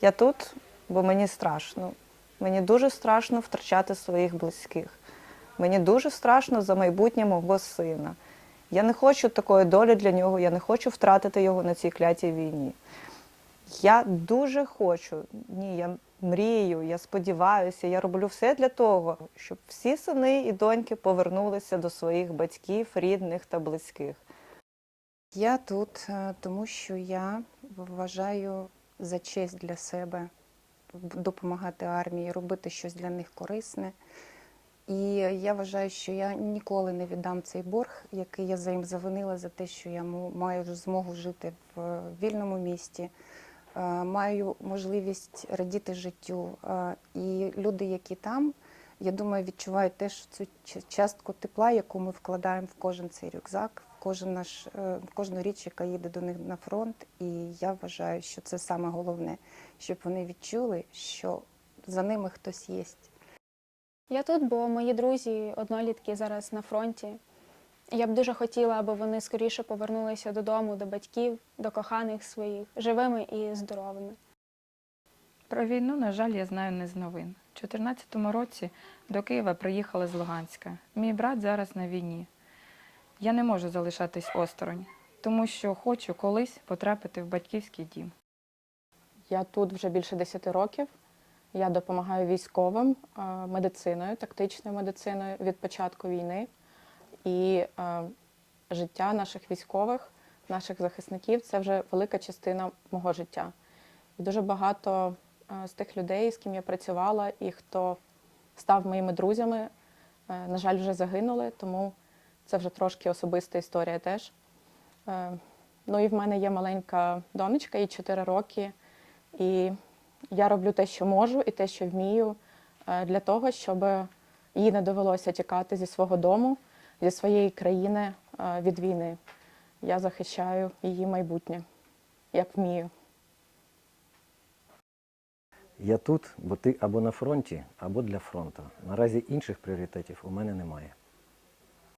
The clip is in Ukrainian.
Я тут, бо мені страшно. Мені дуже страшно втрачати своїх близьких. Мені дуже страшно за майбутнє мого сина. Я не хочу такої долі для нього, я не хочу втратити його на цій клятій війні. Я дуже хочу, ні, я мрію, я сподіваюся, я роблю все для того, щоб всі сини і доньки повернулися до своїх батьків, рідних та близьких. Я тут, е, тому що я вважаю за честь для себе допомагати армії, робити щось для них корисне. І я вважаю, що я ніколи не віддам цей борг, який я за їм завинила за те, що я маю змогу жити в вільному місті, е, маю можливість радіти життю. Е, І люди, які там, я думаю, відчувають теж цю частку тепла, яку ми вкладаємо в кожен цей рюкзак, в кожен наш, е, в кожну річ, яка їде до них на фронт. І я вважаю, що це саме головне, щоб вони відчули, що за ними хтось є. Я тут, бо мої друзі, однолітки зараз на фронті. Я б дуже хотіла, аби вони скоріше повернулися додому, до батьків, до коханих своїх, живими і здоровими. Про війну, на жаль, я знаю не з новин. У 2014 році до Києва приїхала з Луганська. Мій брат зараз на війні. Я не можу залишатись осторонь, тому що хочу колись потрапити в батьківський дім. Я тут вже більше 10 років. Я допомагаю військовим е, медициною, тактичною медициною від початку війни. І е, життя наших військових, наших захисників це вже велика частина мого життя. І дуже багато з тих людей, з ким я працювала, і хто став моїми друзями, е, на жаль, вже загинули, тому це вже трошки особиста історія теж. Е, Ну і в мене є маленька донечка, їй 4 роки. І я роблю те, що можу, і те, що вмію, е, для того, щоб їй не довелося тікати зі свого дому, зі своєї країни е, від війни. Я захищаю її майбутнє, як вмію. Я тут, бо ти або на фронті, або для фронту. Наразі інших пріоритетів у мене немає.